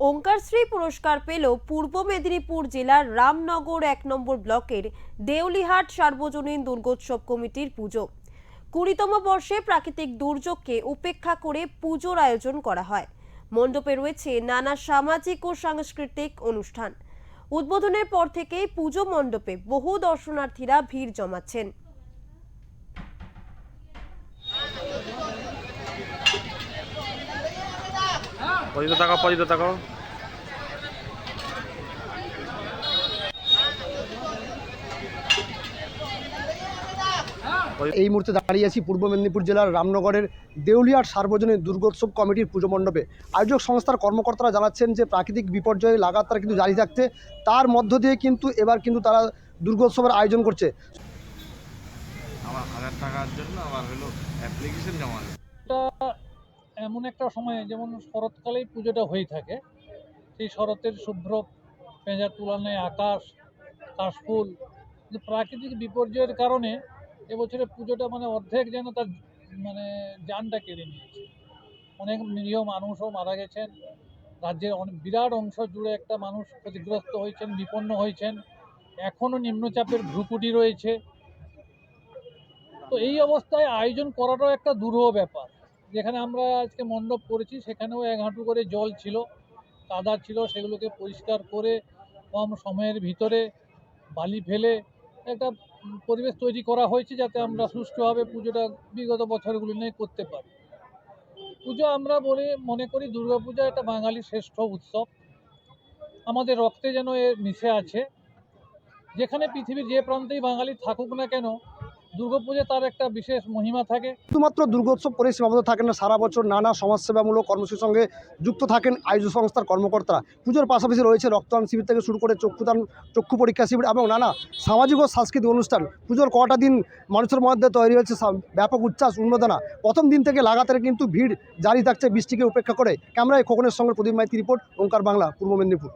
ওঙ্কারশ্রী পুরস্কার পেল পূর্ব মেদিনীপুর জেলার রামনগর এক নম্বর ব্লকের দেউলিহাট সার্বজনীন দুর্গোৎসব কমিটির পুজো। কুড়িতম বর্ষে প্রাকৃতিক দুর্যোগকে উপেক্ষা করে পুজোর আয়োজন করা হয়। মণ্ডপে রয়েছে নানা সামাজিক ও সাংস্কৃতিক অনুষ্ঠান। উদ্বোধনের পর থেকেই পুজো মণ্ডপে বহু দর্শনার্থীরা ভিড় জমাচ্ছেন। পজিত তাকাও পজিত তাকাও এই মুহূর্তে দাঁড়িয়ে আছি পূর্ব মেদিনীপুর জেলার রামনগরের দেউলিয়ার সার্বজনীন দুর্গোৎসব কমিটির পুজো মণ্ডপে। আয়োজক সংস্থার কর্মকর্তারা জানাচ্ছেন যে প্রাকৃতিক বিপর্যয় লাগাতার কিন্তু জারি থাকছে। তার মধ্য দিয়ে কিন্তু এবার কিন্তু তারা দুর্গোৎসবের আয়োজন করছে। আমার হাজার টাকার জন্য আমার হলো অ্যাপ্লিকেশন জমা এমন একটা সময়ে, যেমন শরৎকালেই পুজোটা হয়ে থাকে, সেই শরতের শুভ্র পেঁজা তুলনায় আকাশ, কাশফুল, কিন্তু প্রাকৃতিক বিপর্যয়ের কারণে এবছরে পুজোটা মানে অর্ধেক যেন তার মানে জানটা কেড়ে নিয়েছে। অনেক নিরীহ মানুষও মারা গেছেন, রাজ্যের অনেক বিরাট অংশ জুড়ে একটা মানুষ ক্ষতিগ্রস্ত হয়েছেন বিপন্ন হয়েছেন, এখনও নিম্নচাপের ভ্রুকুটি রয়েছে। তো এই অবস্থায় আয়োজন করাটাও একটা দুরূহ ব্যাপার। যেখানে আমরা আজকে মণ্ডপ করেছি, সেখানেও এক হাঁটু করে জল ছিল কাদা ছিল, সেগুলোকে পরিষ্কার করে কম সময়ের ভিতরে বালি ফেলে একটা পরিবেশ তৈরি করা হয়েছে যাতে আমরা সুষ্ঠুভাবে পুজোটা বিগত বছরগুলো নিয়ে করতে পারি। পুজো আমরা বলে মনে করি দুর্গাপূজা একটা বাঙালির শ্রেষ্ঠ উৎসব। আমাদের রক্তে যেন এ মিশে আছে। যেখানে পৃথিবীর যে প্রান্তেই বাঙালি থাকুক না কেন দুর্গাপুজো তার একটা বিশেষ মহিমা থাকে। শুধুমাত্র দুর্গোৎসব করে সীমাবদ্ধ থাকেন না, সারা বছর নানা সমাজসেবামূলক কর্মসূচির সঙ্গে যুক্ত থাকেন আয়োজক সংস্থার কর্মকর্তারা। পুজোর পাশাপাশি রয়েছে রক্তদান শিবির থেকে শুরু করে চক্ষুদান, চক্ষু পরীক্ষা শিবির এবং নানা সামাজিক ও সাংস্কৃতিক অনুষ্ঠান। পুজোর কটা দিন মানুষের মধ্যে তৈরি হয়েছে ব্যাপক উচ্ছ্বাস, উন্মাদনা। প্রথম দিন থেকে লাগাতার কিন্তু ভিড় জারি থাকছে, বৃষ্টিকে উপেক্ষা করে। ক্যামেরায় খোকনের সঙ্গে প্রদীপ মাইতি রিপোর্ট, ওঙ্কার বাংলা, পূর্ব মেদিনীপুর।